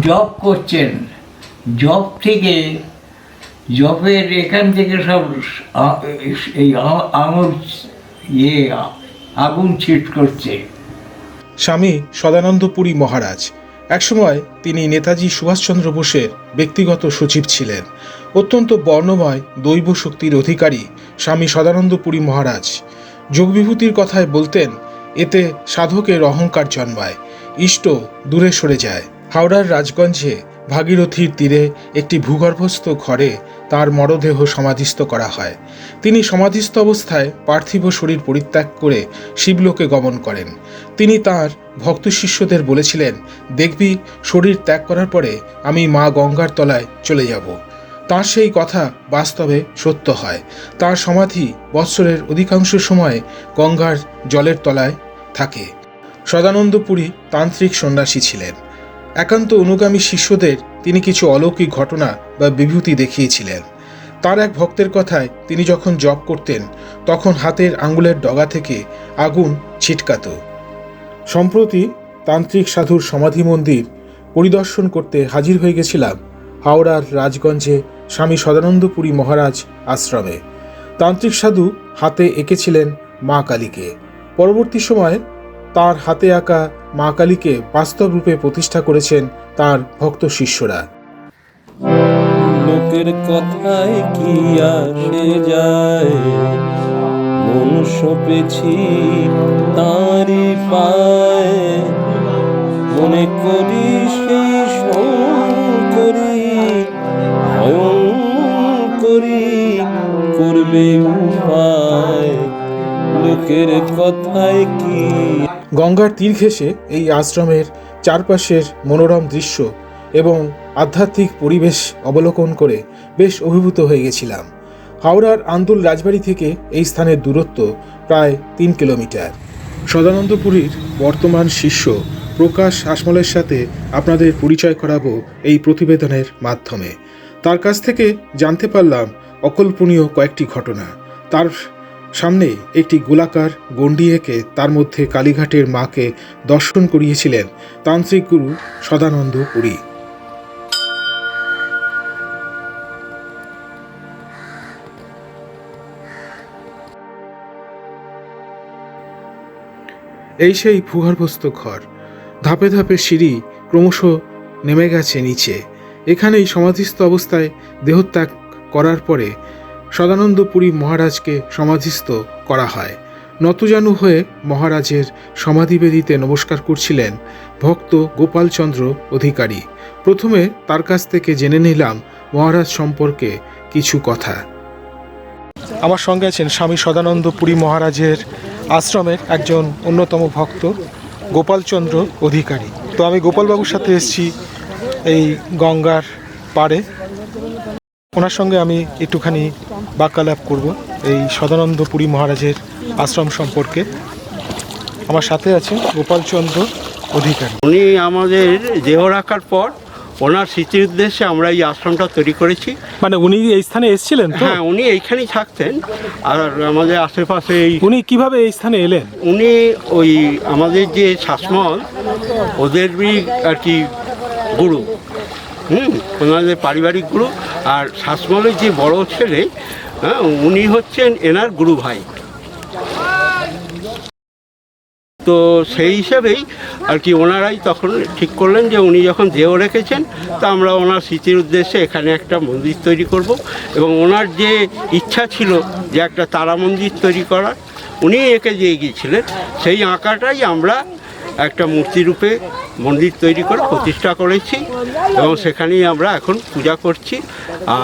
Job করছেন। Job থেকে জবের এখান থেকে সব এই আ- আঙুল ইয়ে আগুন ছিট করছে। স্বামী সদানন্দপুরী মহারাজ। একসময় তিনি নেতাজি সুভাষচন্দ্র বোসের ব্যক্তিগত সচিব ছিলেন। অত্যন্ত বর্ণময় দৈব শক্তির অধিকারী স্বামী সদানন্দপুরী মহারাজ। যোগবিভূতির কথায় বলতেন, এতে সাধকের অহংকার জন্মায়, ইষ্ট দূরে সরে যায়। হাওড়ার রাজগঞ্জে ভাগীরথীর তীরে একটি ভূগর্ভস্থ ঘরে তার মরদেহ সমাধিস্থ করা হয়। তিনি সমাধিস্থ অবস্থায় পার্থিব শরীর পরিত্যাগ করে শিবলোকে গমন করেন। তিনি তার ভক্ত শিষ্যদের বলেছিলেন, দেখবি, শরীর ত্যাগ করার পরে আমি মা গঙ্গার তলায় চলে যাব। তার সেই কথা বাস্তবে সত্য হয়। তার সমাধি বৎসরের অধিকাংশ সময়ে গঙ্গার জলের তলায় থাকে। সদানন্দপুরী তান্ত্রিক সন্ন্যাসী ছিলেন। একান্ত অনুগামী শিষ্যদের তিনি কিছু অলৌকিক ঘটনা বা বিভূতি দেখিয়েছিলেন। তার এক ভক্তের কথায় তিনি যখন জপ করতেন, তখন হাতের আঙ্গুলের ডগা থেকে আগুন ছিটকাতো। সম্প্রতি তান্ত্রিক সাধুর সমাধি মন্দির পরিদর্শন করতে হাজির হয়ে গেছিলাম হাওড়ার রাজগঞ্জে স্বামী সদানন্দপুরী মহারাজ আশ্রমে। তান্ত্রিক সাধু হাতে এঁকেছিলেন মা কালীকে। পরবর্তী সময়ে তার হাতে আঁকা মা কালীকে বাস্তব রূপে প্রতিষ্ঠা করেছেন তার ভক্ত শিষ্যরা। লোকের কথায় কি আসে যায়? মন সপেছি তাঁরই পায়। মনে করি সেই করি করি, করবে উপায়। লোকের কথায় কি গঙ্গার তীর ঘেঁষে এই আশ্রমের চারপাশের মনোরম দৃশ্য এবং আধ্যাত্মিক পরিবেশ অবলোকন করে বেশ অভিভূত হয়ে গেছিলাম। হাওড়ার আন্দুল রাজবাড়ি থেকে এই স্থানের দূরত্ব প্রায় তিন কিলোমিটার। সদানন্দপুরীর বর্তমান শিষ্য প্রকাশ আসমলের সাথে আপনাদের পরিচয় করাবো এই প্রতিবেদনের মাধ্যমে। তার কাছ থেকে জানতে পারলাম অকল্পনীয় কয়েকটি ঘটনা। তার সামনে একটি গোলাকার গণ্ডি এঁকে তার মধ্যে কালীঘাটের মাকে দর্শন করিয়েছিলেন তান্ত্রিক গুরু সদানন্দ পুরী। এই সেই ভূগর্ভস্থ ঘর। ধাপে ধাপে সিঁড়ি ক্রমশ নেমে গেছে নিচে। এখানেই সমাধিস্থ অবস্থায় দেহত্যাগ করার পরে সদানন্দপুরী মহারাজকে সমাধিস্থ করা হয়। নতজানু হয়ে মহারাজের সমাধিবেদিতে নমস্কার করছিলেন ভক্ত গোপালচন্দ্র অধিকারী। প্রথমে তার কাছ থেকে জেনে নিলাম মহারাজ সম্পর্কে কিছু কথা। আমার সঙ্গে আছেন স্বামী সদানন্দ পুরী মহারাজের আশ্রমের একজন অন্যতম ভক্ত গোপালচন্দ্র অধিকারী। তো আমি গোপালবাবুর সাথে এসেছি এই গঙ্গার পাড়ে। ওনার সঙ্গে আমি একটুখানি বাক্যালাপ করব এই সদানন্দপুরী মহারাজের আশ্রম সম্পর্কে। আমার সাথে আছে গোপালচন্দ্র অধিকারী। উনি আমাদের দেহ রাখার পর ওনার স্মৃতির উদ্দেশ্যে আমরা এই আশ্রমটা তৈরি করেছি। মানে উনি এই স্থানে এসেছিলেন হ্যাঁ উনি এইখানেই থাকতেন। আর আমাদের আশেপাশে এই উনি কীভাবে এই স্থানে এলেন? উনি ওই আমাদের যে শাসমল ওদেরই আর কি গুরু। হুম, ওনাদের পারিবারিক গুরু আর শাসমলের যে বড় ছেলে হ্যাঁ উনি হচ্ছেন এনার গুরু ভাই। তো সেই হিসেবেই আর কি ওনারাই তখন ঠিক করলেন যে উনি যখন দেহ রেখেছেন, তা আমরা ওনার স্মৃতির উদ্দেশ্যে এখানে একটা মন্দির তৈরি করব এবং ওনার যে ইচ্ছা ছিল যে একটা তারা মন্দির তৈরি করার, উনি এঁকে দিয়ে গিয়েছিলেন। সেই আঁকাটাই আমরা একটা মূর্তি রূপে মন্দির তৈরি করে প্রতিষ্ঠা করেছি এবং সেখানেই আমরা এখন পূজা করছি।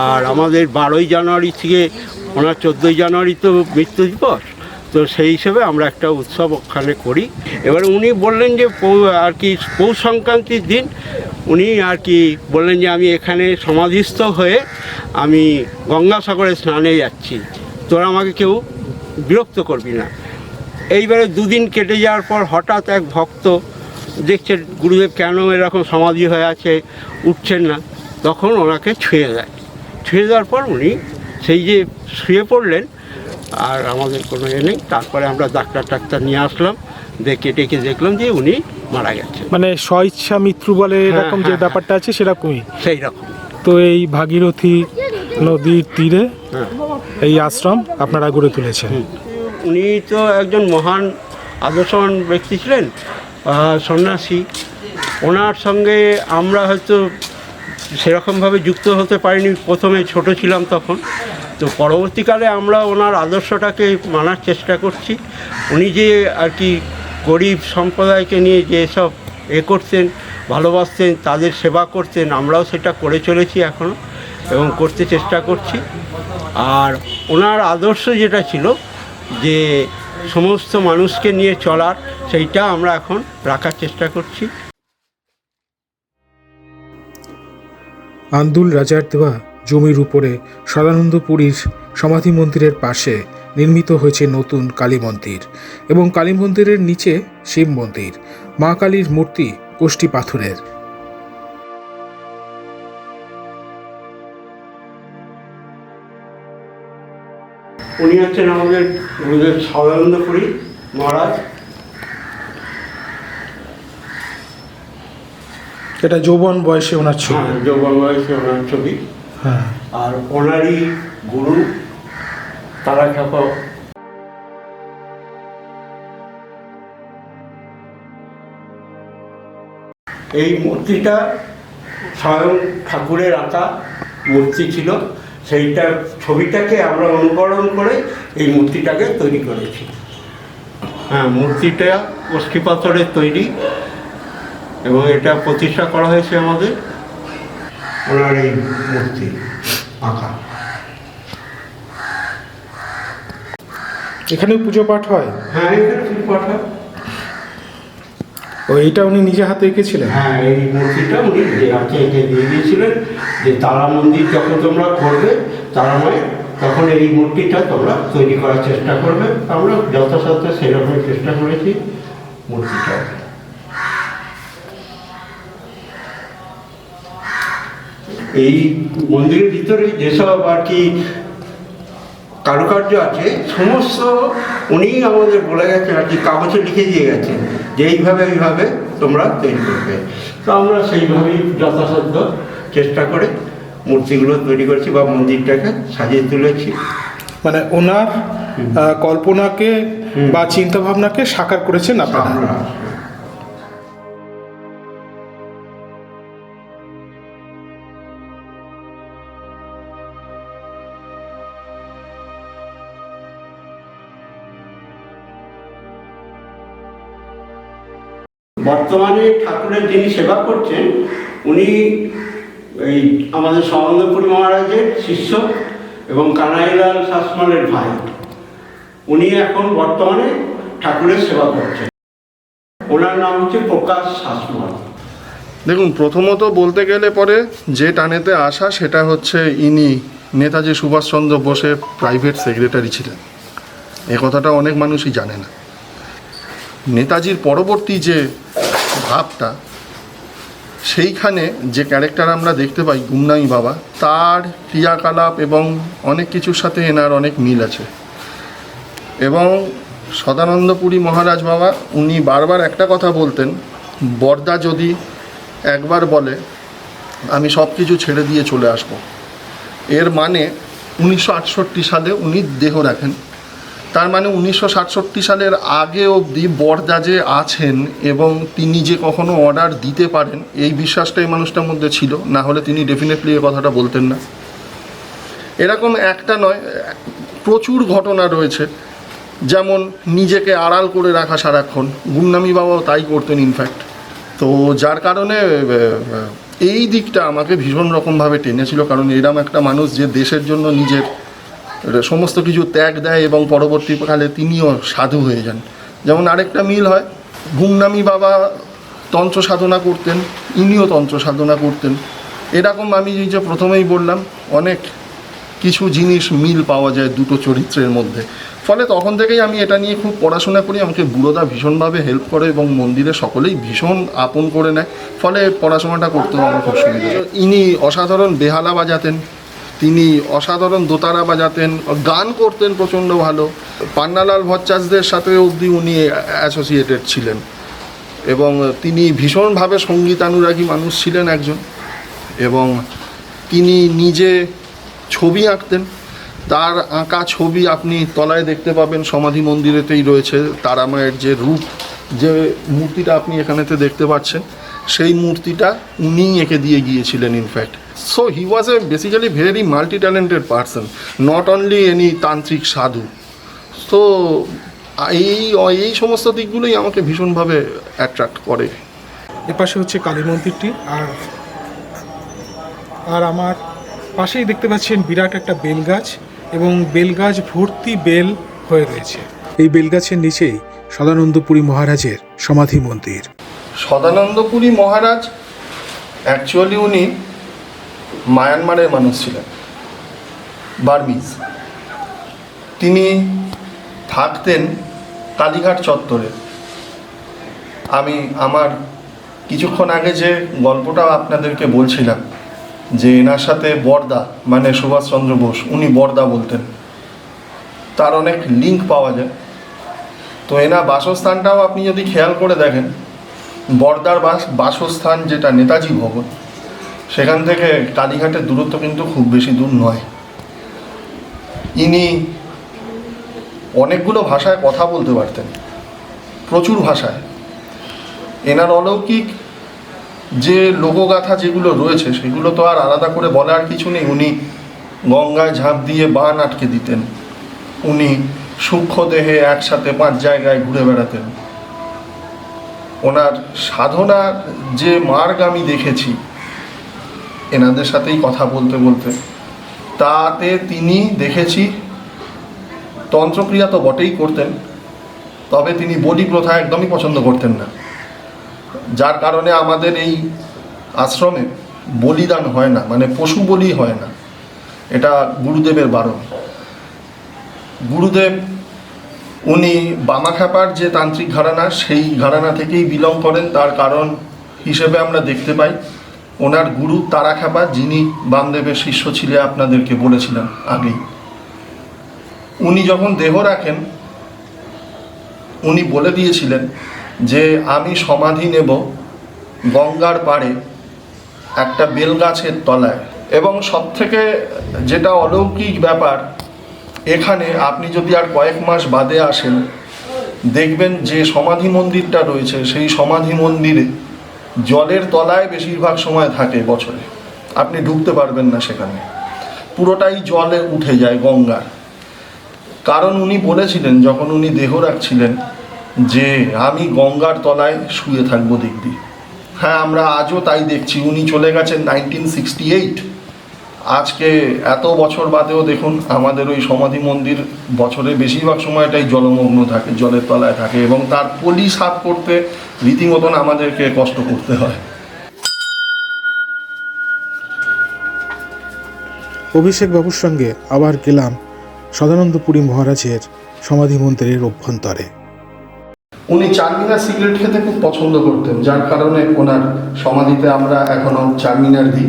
আর আমাদের বারোই জানুয়ারি থেকে ওনার চোদ্দোই জানুয়ারি তো মৃত্যু দিবস, তো সেই হিসেবে আমরা একটা উৎসব ওখানে করি। এবার উনি বললেন যে আর কি পৌষ সংক্রান্তির দিন, উনি আর কি বললেন যে আমি এখানে সমাধিস্থ হয়ে আমি গঙ্গাসাগরে স্নানে যাচ্ছি। তোরা আমাকে কেউ বিরক্ত করবি না। এইবারে দুদিন কেটে যাওয়ার পর হঠাৎ এক ভক্ত দেখছে গুরুদেব কেন এরকম সমাধি হয়ে আছে? উঠছেন না। তখন ওনাকে ছুঁয়ে দেয়। ছুঁয়ে দেওয়ার পর উনি সেই যে শুয়ে পড়লেন আর আমাদের কোনো এ নেই। তারপরে আমরা ডাক্তার টাক্তার নিয়ে আসলাম দেখে টেকে দেখলাম যে উনি মারা গেছে মানে স্বইচ্ছা মৃত্যু বলে এরকম যে হ্যাঁ, ব্যাপারটা আছে সেরকমই? সেই রকম। তো এই ভাগীরথী নদীর তীরে হ্যাঁ। এই আশ্রম আপনারা গড়ে তুলেছেন। উনি তো একজন মহান আদর্শবান ব্যক্তি ছিলেন সন্ন্যাসী। ওনার সঙ্গে আমরা হয়তো সেরকমভাবে যুক্ত হতে পারিনি, প্রথমে ছোট ছিলাম তখন। তো পরবর্তীকালে আমরা ওনার আদর্শটাকে মানার চেষ্টা করছি। উনি যে আর কি গরিব সম্প্রদায়কে নিয়ে যেসব এ করতেন ভালোবাসতেন তাদের সেবা করতেন আমরাও সেটা করে চলেছি এখনও এবং করতে চেষ্টা করছি। আর ওনার আদর্শ যেটা ছিল যে সমস্ত মানুষকে নিয়ে চলার, সেইটা আমরা এখন রাখার চেষ্টা করছি। আন্দুল রাজার দেওয়া জমির উপরে সদানন্দপুরীর সমাধি মন্দিরের পাশে নির্মিত হয়েছে নতুন কালী মন্দির এবং কালী মন্দিরের নিচে শিব মন্দির। মা কালীর মূর্তি কোষ্টি পাথরের। উনি হচ্ছেন আমাদের গুরুদেব সদানন্দপুরী মহারাজ। এটা যৌবন বয়সে ওনার ছবি। হ্যাঁ যৌবন বয়সে ওনার ছবি। হ্যাঁ। আর ওনারই গুরু তারা ঠাকুর এই মূর্তিটা স্বয়ং ঠাকুরের আঁকা মূর্তি ছিল। সেইটা ছবিটাকে আমরা অনুকরণ করে এই মূর্তিটাকে তৈরি করেছি। হ্যাঁ মূর্তিটা অস্থি পাথরের তৈরি এবং এটা প্রতিষ্ঠা করা হয়েছে আমাদের। ওনার এই মূর্তি আঁকা। এখানেও পুজো পাঠ হয়? হ্যাঁ এখানে ফুল পাঠা ও এইটা উনি নিজে হাতে এঁকেছিলেন? হ্যাঁ এই মূর্তিটা উনি হাতে এঁকে দিয়ে দিয়েছিলেন, যে তারা মন্দির যখন তোমরা করবে তারাময় তখন এই মূর্তিটা তোমরা তৈরি করার চেষ্টা করবে। আমরা যথাসাধ্য সেরকমই চেষ্টা করেছি মূর্তিটা। এই মন্দিরের ভিতরে যেসব আর কি কারুকার্য আছে সমস্ত উনি আমাদের বলে গেছেন আর কি কাগজে লিখে দিয়ে গেছেন যে এইভাবে এইভাবে তোমরা তৈরি করবে। তো আমরা সেইভাবেই যথাসাধ্য চেষ্টা করে মূর্তিগুলো তৈরি করেছি বা মন্দিরটাকে সাজিয়ে তুলেছি। মানে ওনার কল্পনাকে বা চিন্তা ভাবনাকে সাকার করেছেন আপনারা? বর্তমানে ঠাকুরের যিনি সেবা করছেন, উনি এই আমাদের সমানন্দপুরী মহারাজের শিষ্য এবং কানাইলাল শাসমলের ভাই। উনি এখন বর্তমানে ঠাকুরের সেবা করছেন। ওনার নাম হচ্ছে প্রকাশ শাসমল। দেখুন, প্রথমত বলতে গেলে পরে যে টানেতে আসা, সেটা হচ্ছে ইনি নেতাজি সুভাষচন্দ্র বোসের প্রাইভেট সেক্রেটারি ছিলেন। এ কথাটা অনেক মানুষই জানে না। নেতাজির পরবর্তী যে ভাবটা, সেইখানে যে ক্যারেক্টার আমরা দেখতে পাই গুমনামি বাবা, তার ক্রিয়াকলাপ এবং অনেক কিছুর সাথে এনার অনেক মিল আছে। এবং সদানন্দপুরী মহারাজ বাবা, উনি বারবার একটা কথা বলতেন, বর্দা যদি একবার বলে, আমি সব কিছু ছেড়ে দিয়ে চলে আসব। এর মানে উনিশশো আটষট্টি সালে উনি দেহ রাখেন। তার মানে উনিশশো সাতষট্টি সালের আগে অবধি বর্দা যে আছেন এবং তিনি যে কখনো অর্ডার দিতে পারেন, এই বিশ্বাসটা এই মানুষটার মধ্যে ছিল। না হলে তিনি ডেফিনেটলি এ কথাটা বলতেন না। এরকম একটা নয়, প্রচুর ঘটনা রয়েছে। যেমন নিজেকে আড়াল করে রাখা সারাক্ষণ। গুমনামি বাবাও তাই করতেন ইনফ্যাক্ট তো যার কারণে এই দিকটা আমাকে ভীষণ রকমভাবে টেনেছিল। কারণ এরম একটা মানুষ যে দেশের জন্য নিজের সমস্ত কিছু ত্যাগ, দেয় এবং পরবর্তীকালে তিনিও সাধু হয়ে যান। যেমন আরেকটা মিল হয়, গুমনামি বাবা তন্ত্র সাধনা করতেন, ইনিও তন্ত্র সাধনা করতেন। এরকম আমি এই যে প্রথমেই বললাম, অনেক কিছু জিনিস মিল পাওয়া যায় দুটো চরিত্রের মধ্যে। ফলে তখন থেকেই আমি এটা নিয়ে খুব পড়াশোনা করি, আমাকে বুড়োদা ভীষণভাবে হেল্প করে এবং মন্দিরে সকলেই ভীষণ আপন করে নেয়। ফলে পড়াশোনাটা করতেও আমার খুব সুবিধা। ইনি অসাধারণ বেহালা বাজাতেন তিনি অসাধারণ দোতারা বাজাতেন, গান করতেন প্রচণ্ড ভালো। পান্নালাল ভট্টাচার্যদের সাথে অবধি উনি অ্যাসোসিয়েটেড ছিলেন। এবং তিনি ভীষণভাবে সঙ্গীতানুরাগী মানুষ ছিলেন একজন। এবং তিনি নিজে ছবি আঁকতেন। তার আঁকা ছবি আপনি তলায় দেখতে পাবেন, সমাধি মন্দিরেতেই রয়েছে। তারামায়ের যে রূপ, যে মূর্তিটা আপনি এখানেতে দেখতে পাচ্ছেন। সেই মূর্তিটা উনিই এঁকে দিয়ে গিয়েছিলেন in fact so he was a basically very multi talented person not only any তান্ত্রিক সাধু. তো এই এই সমস্ত দিকগুলোই আমাকে ভীষণভাবে অ্যাট্রাক্ট করে। এপাশে হচ্ছে কালী মন্দিরটি, আর আর আমার পাশেই দেখতে পাচ্ছেন বিরাট একটা বেল গাছ এবং বেল গাছ ভর্তি বেল হয়ে রয়েছে। এই বেল গাছের নিচেই সদানন্দপুরী মহারাজের সমাধি মন্দির। সদানন্দপুরী মহারাজ অ্যাকচুয়ালি উনি মায়ানমারের মানুষ ছিলেন, বার্মিজ। তিনি থাকতেন কালীঘাট চত্বরে। আমি আমার কিছুক্ষণ আগে যে গল্পটা আপনাদেরকে বলছিলাম, যে এনার সাথে বর্দা মানে সুভাষচন্দ্র বোস, উনি বর্দা বলতেন, তার অনেক লিঙ্ক পাওয়া যায়। তো এনার বাসস্থানটাও আপনি যদি খেয়াল করে দেখেন বর্দার বাস, বাসস্থান যেটা নেতাজি ভবন, সেখান থেকে কালীঘাটের দূরত্ব কিন্তু খুব বেশি দূর নয়। ইনি অনেকগুলো ভাষায় কথা বলতে পারতেন, প্রচুর ভাষায়। এনার অলৌকিক যে লোকগাথা যেগুলো রয়েছে, সেগুলো তো আর আলাদা করে বলার কিছু নেই। উনি গঙ্গায় ঝাঁপ দিয়ে বান আটকে দিতেন, উনি সূক্ষ্ম দেহে একসাথে পাঁচ জায়গায় ঘুরে বেড়াতেন। ওনার সাধনার যে মার্গ আমি দেখেছি, এনাদের সাথেই কথা বলতে বলতে, তাতে তিনি দেখেছি, তন্ত্রক্রিয়া তো বটেই করতেন, তবে তিনি বলি প্রথা একদমই পছন্দ করতেন না। যার কারণে আমাদের এই আশ্রমে বলিদান হয় না মানে পশু বলি হয় না। এটা গুরুদেবের বারণ। গুরুদেব উনি বামাখ্যাপার যে তান্ত্রিক ঘরানা, সেই ঘরানা থেকেই বিলং করেন। তার কারণ হিসেবে আমরা দেখতে পাই, ওনার গুরু তারাখ্যাপা যিনি বামদেবের শিষ্য ছিলেন, আপনাদেরকে বলেছিলাম আগেই। উনি যখন দেহ রাখেন, উনি বলে দিয়েছিলেন যে, আমি সমাধি নেব গঙ্গার পাড়ে একটা বেল গাছের তলায়। এবং সবথেকে যেটা অলৌকিক ব্যাপার এখানে আপনি যদি আর কয়েক মাস বাদে আসেন, দেখবেন যে সমাধি মন্দিরটা রয়েছে, সেই সমাধি মন্দিরে জলের তলায় বেশিরভাগ সময় থাকে বছরে। আপনি ঢুকতে পারবেন না সেখানে। পুরোটাই জলে উঠে যায় গঙ্গার। কারণ উনি বলেছিলেন, যখন উনি দেহ রাখছিলেন, যে আমি গঙ্গার তলায় শুয়ে থাকব দেখবি। হ্যাঁ আমরা আজও তাই দেখছি। উনি চলে গেছেন নাইনটিন সিক্সটি এইট আজকে এত বছর বাদেও দেখুন, আমাদের ওই সমাধি মন্দির বছরে বেশিরভাগ সময়টাই জলমগ্ন থাকে, জলের তলায় থাকে এবং তার পলি সাফ করতে রীতিমতন আমাদেরকে কষ্ট করতে হয়। অভিষেক বাবুর সঙ্গে আবার গেলাম সদানন্দপুরী মহারাজের সমাধি মন্দিরের অভ্যন্তরে। উনি চারমিনার সিগারেট খেতে খুব পছন্দ করতেন যার কারণে ওনার সমাধিতে আমরা এখনও চারমিনার দিই।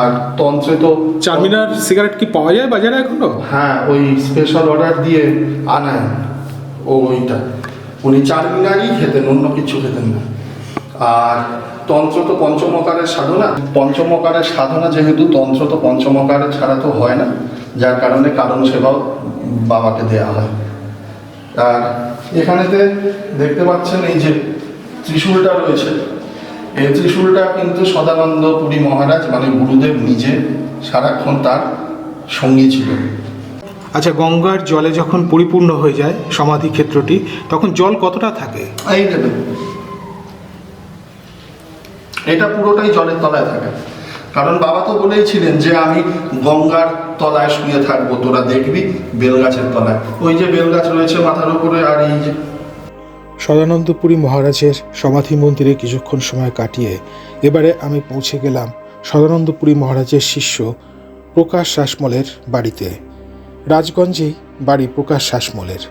আর তন্ত্রে তো চারমিনার সিগারেট কি পাওয়া যায় বাজারে এখনও? হ্যাঁ ওই স্পেশাল অর্ডার দিয়ে আনায় ও ওইটা। উনি চারমিনারই খেতেন অন্য কিছু খেতেন না। আর তন্ত্র তো পঞ্চমকারের সাধনা। পঞ্চমকারের সাধনা যেহেতু তন্ত্র তো পঞ্চমকারের ছাড়া তো হয় না যার কারণে কারণ সেবাও বাবাকে দেয়া হয়। আর এখানেতে দেখতে পাচ্ছেন এই যে ত্রিশূলটা রয়েছে। এই ত্রিশূলটা কিন্তু সদানন্দ পুরী মহারাজ মানে গুরুদেব নিজে সারাক্ষণ তার সঙ্গী ছিল। আচ্ছা গঙ্গার জলে যখন পরিপূর্ণ হয়ে যায় সমাধি ক্ষেত্রটি তখন জল কতটা থাকে? এই এটা পুরোটাই জলের তলায় থাকে। কারণ বাবা তো বলেইছিলেন যে আমি গঙ্গার তলায় শুয়ে থাকব, তোরা দেখবি বেলগাছের তলায়। ওই যে বেলগাছ রয়েছে মাথার উপরে আর এই যে সদানন্দপুরী মহারাজের সমাধি মন্দিরে কিছুক্ষণ সময় কাটিয়ে এবারে আমি পৌঁছে গেলাম সদানন্দপুরী মহারাজের শিষ্য প্রকাশ শাসমলের বাড়িতে। রাজগঞ্জেই বাড়ি প্রকাশ শাসমলের।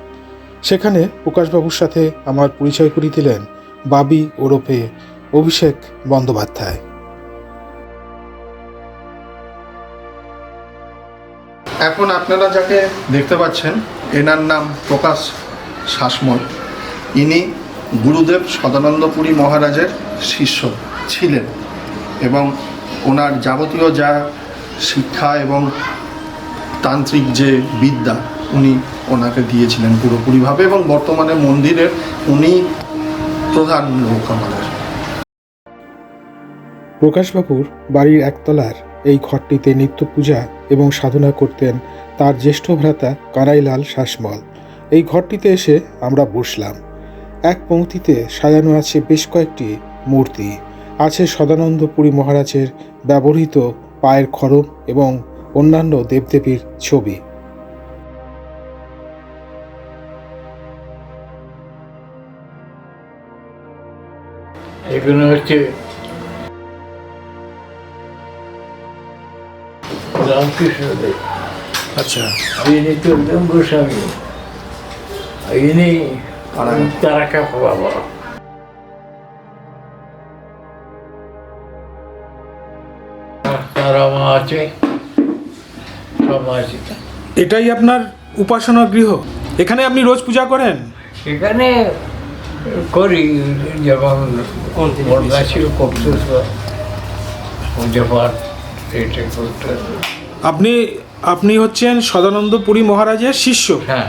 সেখানে প্রকাশবাবুর সাথে আমার পরিচয় করিয়ে দিলেন বাবি ওরফে অভিষেক বন্দ্যোপাধ্যায়। এখন আপনারা যাকে দেখতে পাচ্ছেন, এনার নাম প্রকাশ শাসমল। ইনি গুরুদেব সদানন্দপুরী মহারাজের শিষ্য ছিলেন এবং ওনার যাবতীয় যা শিক্ষা এবং তান্ত্রিক যে বিদ্যা উনি ওনাকে দিয়েছিলেন পুরোপুরিভাবে এবং বর্তমানে মন্দিরের উনি প্রধান লোক আমাদের। প্রকাশবাবুর বাড়ির একতলার এই ঘরটিতে নিত্য পূজা এবং সাধনা করতেন তার জ্যেষ্ঠ ভ্রাতা কানাইলাল শাসমল। এই ঘরটিতে এসে আমরা বসলাম। এক পংক্তিতে সাজানো আছে বেশ কয়েকটি মূর্তি। আছে সদানন্দপুরী মহারাজের ব্যবহৃত পায়ের খড়ম এবং অন্যান্য দেবদেবীর ছবি। এখানে হচ্ছে রামকৃষ্ণদেব আচ্ছা। ইনি চলতেন গোস্বামী। ইনি তারাকা বাবা তারা আছে এটাই আপনার উপাসনা গৃহ? এখানে আপনি রোজ পূজা করেন? এখানে করি যখন করতে পাঠ এটা করতে আপনি আপনি হচ্ছেন সদানন্দ পুরী মহারাজের শিষ্য। হ্যাঁ।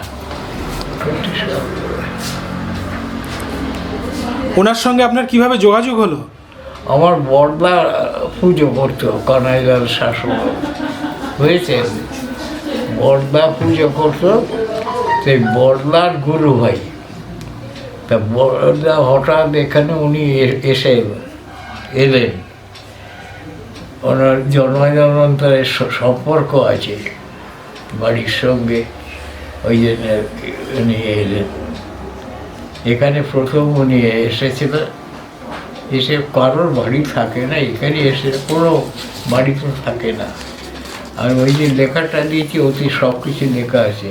ওনার সঙ্গে আপনার কীভাবে যোগাযোগ হলো? আমার বর্দা পুজো করতো কানাইলাল শাসক। বুঝেছেন বড়দা পুজো করতো সেই বর্দার গুরু ভাই। তা বড়দা হঠাৎ এখানে উনি এসে এলেন। ওনার জন্মান্তরের সম্পর্ক আছে। বাড়ির সঙ্গে ওই জন্য উনি এলেন। এখানে প্রথম উনি এসেছিল, এসে কারোর বাড়ি থাকে না, এখানে এসে কোনো বাড়ি তো থাকে না। আর ওই যে লেখাটা দিয়েছি অতি সব কিছু লেখা আছে।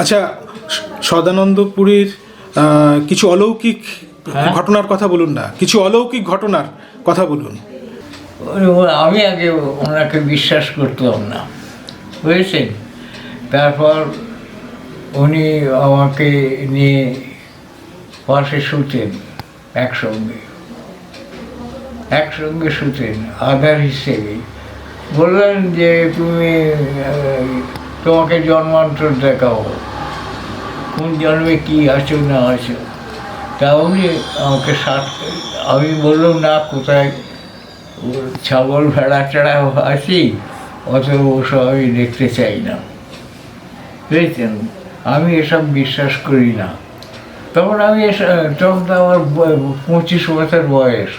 আচ্ছা সদানন্দপুরীর কিছু অলৌকিক? ঘটনার কথা বলুন না। কিছু অলৌকিক ঘটনার কথা বলুন। আমি আগে ওনাকে বিশ্বাস করতাম না। বুঝেছেন? তারপর উনি আমাকে নিয়ে পাশে শুতেন একসঙ্গে। একসঙ্গে শুতেন আধার হিসেবে। বললেন যে তুমি তোমাকে জন্মান্তর দেখাও। কোন জন্মে কি আছো না আছো। তা উনি আমাকে সাত আমি বললাম, না, কোথায়? ছাগল ভেড়া টেড়া আছি অত ওসব আমি দেখতে চাই না। বুঝেছেন আমি এসব বিশ্বাস করি না। তখন আমি তখন তো আমার পঁচিশ বছর বয়স,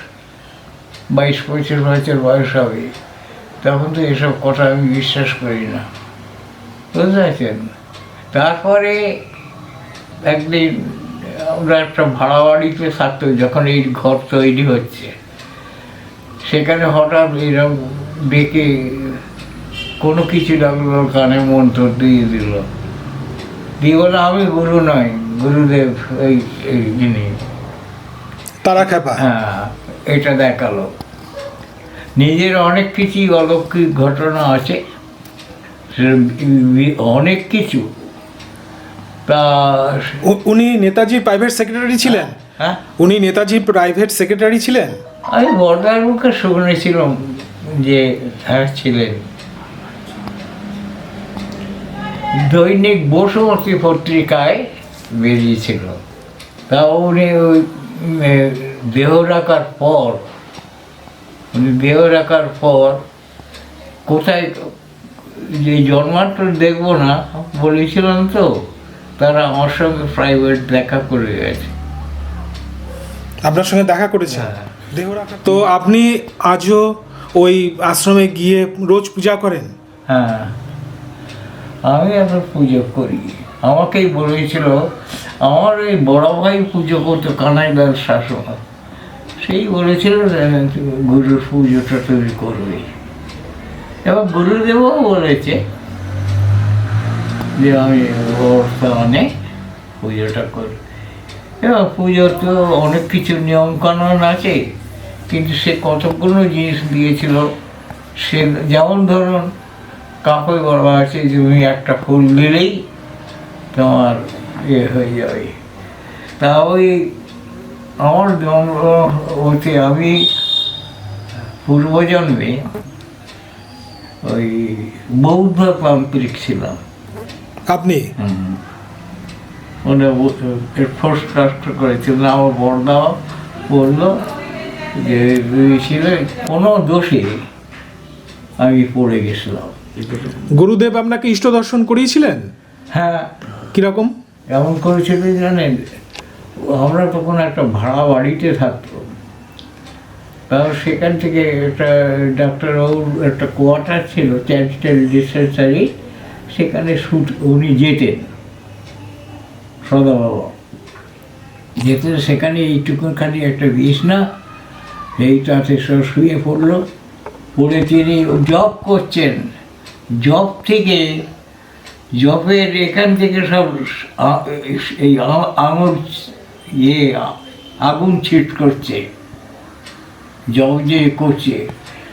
বাইশ, পঁচিশ বছর বয়স হবে। তখন তো এসব কথা আমি বিশ্বাস করি না। বুঝতে পারছেন? তারপরে একদিন আমরা একটা ভাড়া বাড়িতে থাকতো যখন এই ঘর তৈরি হচ্ছে। সেখানে হঠাৎ এরকম ডেকে কোনো কিছু লাগল কানে মন্ত্র দিয়ে দিল। দিয়ে বলে আমি গুরু নয় গুরুদেব এই এই যিনি। তারা খেপা। হ্যাঁ এটা দেখাল। নিজের অনেক কিছুই অলৌকিক ঘটনা আছে অনেক কিছু। উনি নেতাজির প্রাইভেট সেক্রেটারি ছিলেন? হ্যাঁ। উনি নেতাজির প্রাইভেট সেক্রেটারি ছিলেন? আমি বর্দার মুখে শুনেছিলাম যে হ্যাঁ ছিলেন। দৈনিক বসুমতী পত্রিকায় বেরিয়েছিল তা উনি ওই দেহ রাখার পর উনি দেহ রাখার পর কোথায় যে জন্মান্তর দেখব না বলেছিলাম তো। তারা আমার সঙ্গে প্রাইভেট দেখা করে গেছে। আপনার সঙ্গে দেখা করেছেন হ্যাঁ। তো আপনি আজও ওই আশ্রমে গিয়ে রোজ পূজা করেন? হ্যাঁ। আমি এখন পুজো করি। আমাকেই বলেছিল আমার ওই বড় ভাই পুজো করতো কানাইলাল শাসক। সেই বলেছিল যে, গুরুর পুজোটা তৈরি করবে। এবং গুরুদেবও বলেছে যে আমি বর্তমানে পুজোটা করি। এবার পুজোর তো অনেক কিছু নিয়মকানুন আছে, কিন্তু সে কতগুলো জিনিস দিয়েছিল, সে যেমন ধরুন কাপড় বলা আছে তুমি একটা ফুল দিলেই তোমার ইয়ে হয়ে যাবে। তা ওই আমার জন্ম হতে আমি পূর্বজন্মে ওই বৌদ্ধ তান্ত্রিক ছিলাম। আপনি? করেছিলেন আমার বলল যে ছিলে কোনো দোষে আমি পড়ে গেছিলাম। গুরুদেব আপনাকে ইষ্ট দর্শন করিয়েছিলেন? হ্যাঁ। কীরকম? এমন করেছিল জানেন? আমরা তখন একটা ভাড়া বাড়িতে থাকতো তার সেখান থেকে একটা ডাক্তারবাবুর একটা কোয়ার্টার ছিল চ্যারিটেবল ডিসপেন্সারি। সেখানে শুট উনি যেতেন, সদাবাবা। যেতেন সেখানে এইটুকুখানি একটা বিছনা এইটাতে সব শুয়ে পড়ল। পড়ে তিনি জব করছেন। জব থেকে, জবের এখান থেকে সব এই আ- আঙুল ইয়ে আগুন ছিট করছে। জব যে করছে।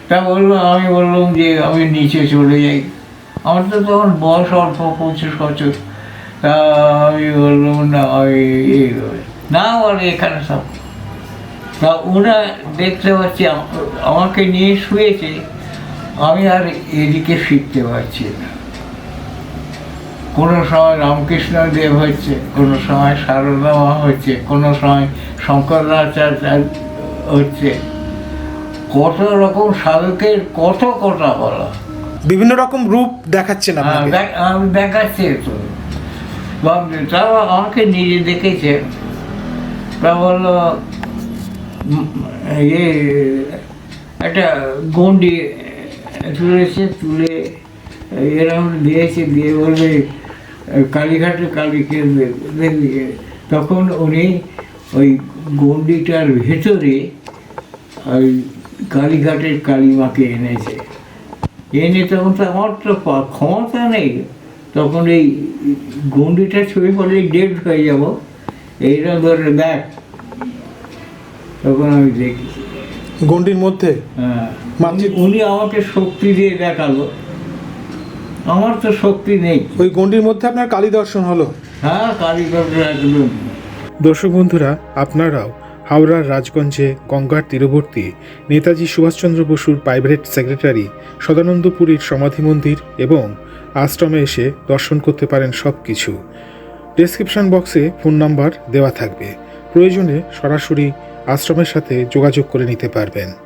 তা বলল, আমি বললাম যে আমি নিচে চলে যাই। আমার তো তখন বয়স অল্প, পঁচিশ বছর। তা আমি বললাম না ইয়ে না বলে এখানে সব। তা ওরা দেখতে পাচ্ছি, আম- আমাকে নিয়ে শুয়েছে, আমি আর এদিকে ফিরতে পারছি না। কোনো সময় রামকৃষ্ণ দেব হচ্ছে, কোনো সময় সারদা মা হচ্ছে, কোনো সময় শঙ্করাচার্য হচ্ছে। কত রকম সাধকের কত কথা বলা। বিভিন্ন রকম রূপ দেখাচ্ছেন হ্যাঁ, আপনাকে। আমি দেখাচ্ছি তো তাও আমাকে নিজে দেখেছে। তা বলল ইয়ে একটা গন্ডি তুলেছে তুলে এরকম দিয়েছে দিয়ে বলবে কালীঘাটে কালীকে দেখবি তখন উনি ওই গন্ডিটার ভেতরে ওই কালীঘাটের কালীমাকে এনেছে। এনে তখন তো আমার তো ক্ষমতা নেই। তখন এই গন্ডিটা ছবি পড়লে ডেড হয়ে যাব। এইরকম ধরে দেখ তখন আমি দেখি। গন্ডির মধ্যে? হ্যাঁ। উনি- আমাকে শক্তি দিয়ে দেখাল। আমার তো শক্তি নেই। ওই গন্ডির মধ্যে আপনার কালী দর্শন হলো? হ্যাঁ কালীঘাট একদম। দর্শক বন্ধুরা আপনারাও হাওড়ার রাজগঞ্জে গঙ্গার তীরবর্তী নেতাজি সুভাষচন্দ্র বসুর প্রাইভেট সেক্রেটারি সদানন্দপুরীর সমাধি মন্দির এবং আশ্রমে এসে দর্শন করতে পারেন সব কিছু ডেসক্রিপশন বক্সে ফোন নাম্বার দেওয়া থাকবে। প্রয়োজনে সরাসরি আশ্রমের সাথে যোগাযোগ করে নিতে পারবেন।